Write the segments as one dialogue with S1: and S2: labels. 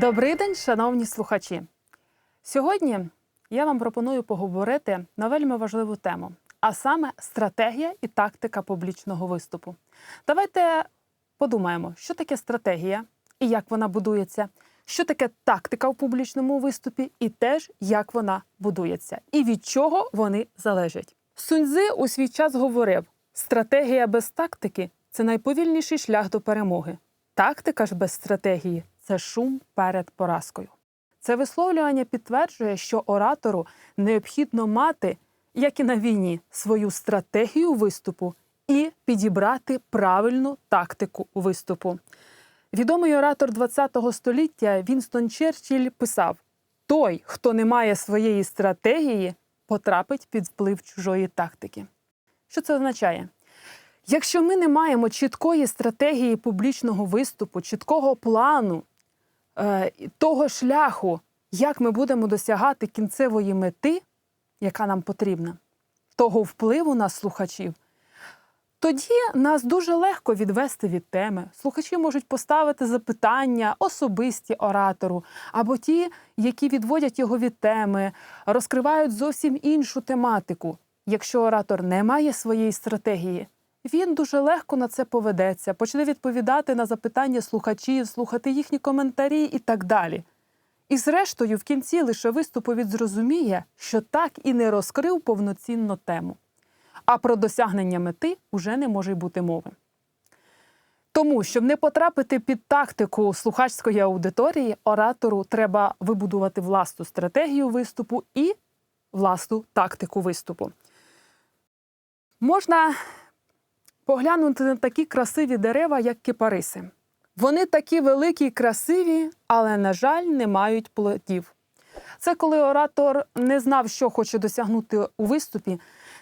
S1: Добрий день, шановні слухачі. Сьогодні я вам пропоную поговорити на вельми важливу тему, а саме стратегія і тактика публічного виступу. Давайте подумаємо, що таке стратегія і як вона будується, що таке тактика в публічному виступі, і теж як вона будується, і від чого вони залежать. Суньзи у свій час говорив: стратегія без тактики це найповільніший шлях до перемоги. Тактика ж без стратегії це шум перед поразкою. Це висловлювання підтверджує, що оратору необхідно мати, як і на війні, свою стратегію виступу і підібрати правильну тактику виступу. Відомий оратор ХХ століття Вінстон Черчилль писав: той, хто не має своєї стратегії, потрапить під вплив чужої тактики. Що це означає? Якщо ми не маємо чіткої стратегії публічного виступу, чіткого плану, того шляху, як ми будемо досягати кінцевої мети, яка нам потрібна, того впливу на слухачів, тоді нас дуже легко відвести від теми. Слухачі можуть поставити запитання особисті оратору, або ті, які відводять його від теми, розкривають зовсім іншу тематику. Якщо оратор не має своєї стратегії, він дуже легко на це поведеться, почне відповідати на запитання слухачів, слухати їхні коментарі і так далі. І зрештою, в кінці лише виступу він зрозуміє, що так і не розкрив повноцінно тему. А про досягнення мети уже не може й бути мови. Тому, щоб не потрапити під тактику слухачської аудиторії, оратору треба вибудувати власну стратегію виступу і власну тактику виступу. Можна поглянути на такі красиві дерева, як кіпариси. Вони такі великі й красиві, але, на жаль, не мають плодів. Це коли оратор не знав, що хоче досягнути у виступі,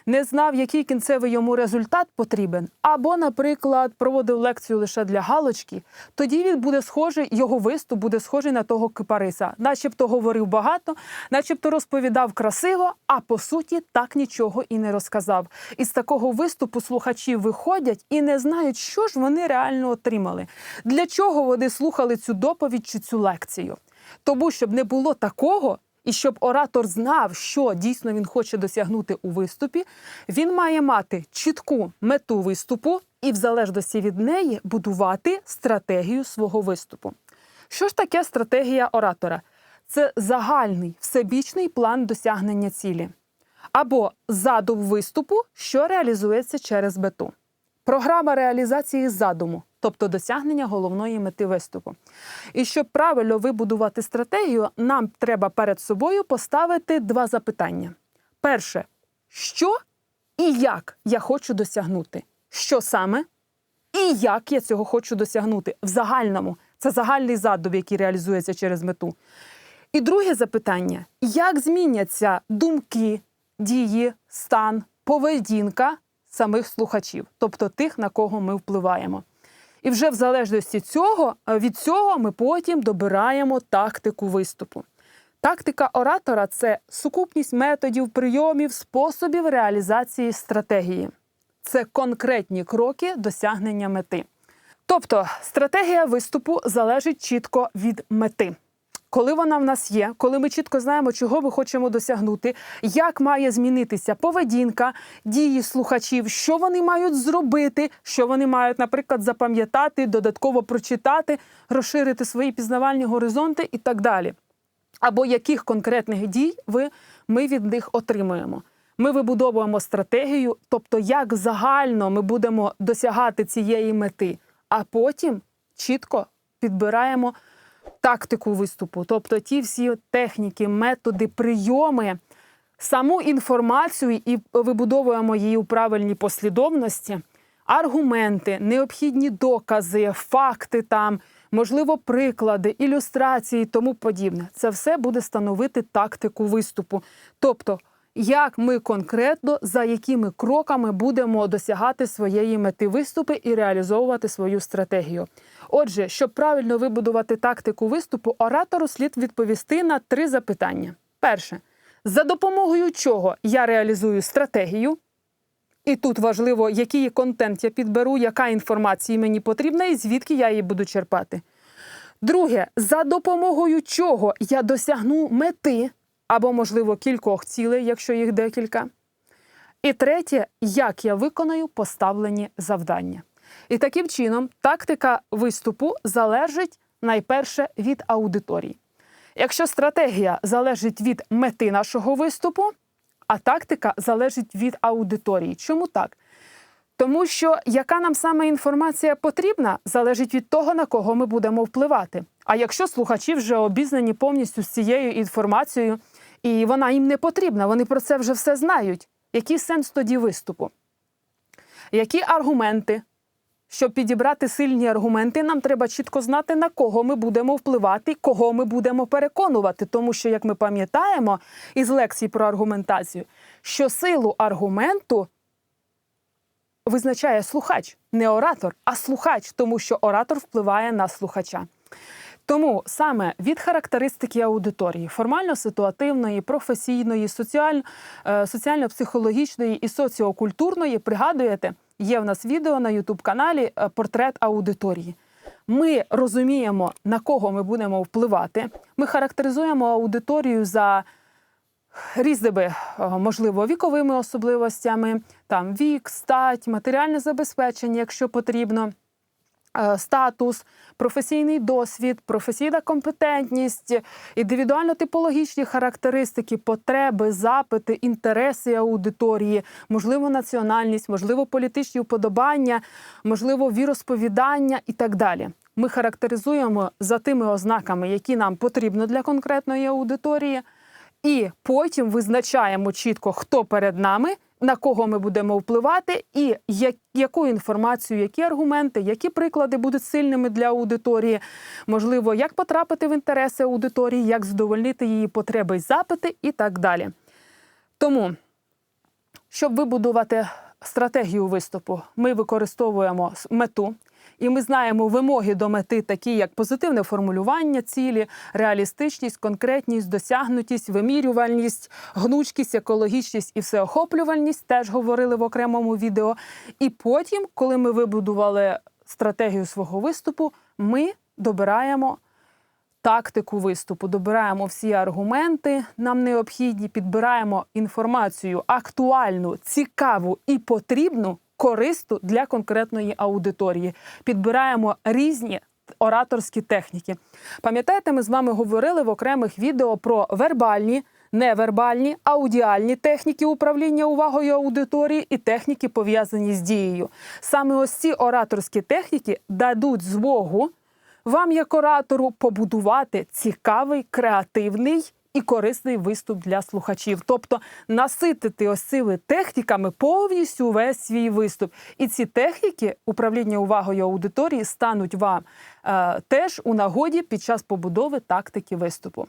S1: не знав, який кінцевий йому результат потрібен, або, наприклад, проводив лекцію лише для галочки, тоді він буде схожий, його виступ буде схожий на того кипариса, начебто говорив багато, начебто розповідав красиво, а по суті так нічого і не розказав. Із такого виступу слухачі виходять і не знають, що ж вони реально отримали, для чого вони слухали цю доповідь чи цю лекцію. Тому, щоб не було такого, і щоб оратор знав, що дійсно він хоче досягнути у виступі, він має мати чітку мету виступу і, в залежності від неї, будувати стратегію свого виступу. Що ж таке стратегія оратора? Це загальний всебічний план досягнення цілі або задум виступу, що реалізується через мету. Програма реалізації задуму, тобто досягнення головної мети виступу. І щоб правильно вибудувати стратегію, нам треба перед собою поставити два запитання: перше, що і як я хочу досягнути? Що саме? І як я цього хочу досягнути в загальному. Це загальний задум, який реалізується через мету. І друге запитання: як зміняться думки, дії, стан, поведінка самих слухачів, тобто тих, на кого ми впливаємо. І вже в залежності цього, від цього ми потім добираємо тактику виступу. Тактика оратора це сукупність методів, прийомів, способів реалізації стратегії. Це конкретні кроки досягнення мети. Тобто стратегія виступу залежить чітко від мети. Коли вона в нас є, коли ми чітко знаємо, чого ми хочемо досягнути, як має змінитися поведінка, дії слухачів, що вони мають зробити, що вони мають, наприклад, запам'ятати, додатково прочитати, розширити свої пізнавальні горизонти і так далі. Або яких конкретних дій ви, ми від них отримуємо. Ми вибудовуємо стратегію, тобто як загально ми будемо досягати цієї мети, а потім чітко підбираємо тактику виступу, тобто ті всі техніки, методи, прийоми, саму інформацію і вибудовуємо її у правильній послідовності, аргументи, необхідні докази, факти там, можливо, приклади, ілюстрації тому подібне. Це все буде становити тактику виступу. Тобто, як ми конкретно за якими кроками будемо досягати своєї мети виступи і реалізовувати свою стратегію. Отже, щоб правильно вибудувати тактику виступу, оратору слід відповісти на три запитання: перше, за допомогою чого я реалізую стратегію. І тут важливо, який контент я підберу, яка інформація мені потрібна і звідки я її буду черпати. Друге, за допомогою чого я досягну мети або, можливо, кількох цілей, якщо їх декілька. І третє, як я виконаю поставлені завдання. І таким чином тактика виступу залежить найперше від аудиторії. Якщо стратегія залежить від мети нашого виступу, а тактика залежить від аудиторії. Чому так? Тому що яка нам саме інформація потрібна, залежить від того, на кого ми будемо впливати. А якщо слухачі вже обізнані повністю з цією інформацією, і вона їм не потрібна, вони про це вже все знають. Який сенс тоді виступу? Які аргументи? Щоб підібрати сильні аргументи, нам треба чітко знати, на кого ми будемо впливати, кого ми будемо переконувати. Тому що, як ми пам'ятаємо із лекцій про аргументацію, що силу аргументу визначає слухач, не оратор, а слухач, тому що оратор впливає на слухача. Тому саме від характеристики аудиторії формально-ситуативної, професійної, соціаль, е, соціально-психологічної і соціокультурної, пригадуєте, є в нас відео на youtube каналі е, Портрет аудиторії. Ми розуміємо, на кого ми будемо впливати. Ми характеризуємо аудиторію за різними, е, можливо, віковими особливостями, там вік, стать, матеріальне забезпечення, якщо потрібно. Е, Статус, професійний досвід, професійна компетентність, індивідуально-типологічні характеристики, потреби, запити, інтереси аудиторії, можливо, національність, можливо, політичні вподобання, можливо, віросповідання і так далі. Ми характеризуємо за тими ознаками, які нам потрібно для конкретної аудиторії, і потім визначаємо чітко, хто перед нами, на кого ми будемо впливати, і яку інформацію, які аргументи, які приклади будуть сильними для аудиторії, можливо, як потрапити в інтереси аудиторії, як задовольнити її потреби й запити, і так далі. Тому, щоб вибудувати стратегію виступу, ми використовуємо мету. І ми знаємо вимоги до мети, такі як позитивне формулювання цілі, реалістичність, конкретність, досягнутість, вимірювальність, гнучкість, екологічність і всеохоплювальність. Теж говорили в окремому відео. І потім, коли ми вибудували стратегію свого виступу, ми добираємо тактику виступу, добираємо всі аргументи, нам необхідні, підбираємо інформацію актуальну, цікаву і потрібну, корисну для конкретної аудиторії. Підбираємо різні. Ораторські техніки. Пам'ятаєте, ми з вами говорили в окремих відео про вербальні, невербальні, аудіальні техніки управління увагою аудиторії і техніки, пов'язані з дією. Саме ось ці ораторські техніки дадуть змогу вам, як оратору, побудувати цікавий, креативний і корисний виступ для слухачів, тобто наситити ось цими техніками повністю весь свій виступ. І ці техніки управління увагою аудиторії стануть вам е, теж у нагоді під час побудови тактики виступу.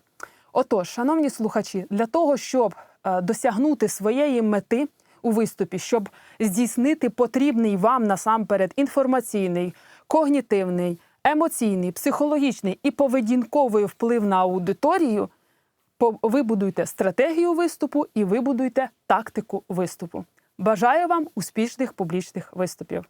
S1: Отож, шановні слухачі, для того, щоб е, досягнути своєї мети у виступі, щоб здійснити потрібний вам насамперед інформаційний, когнітивний, емоційний, психологічний і поведінковий вплив на аудиторію, вибудуйте стратегію виступу і вибудуйте тактику виступу. Бажаю вам успішних публічних виступів.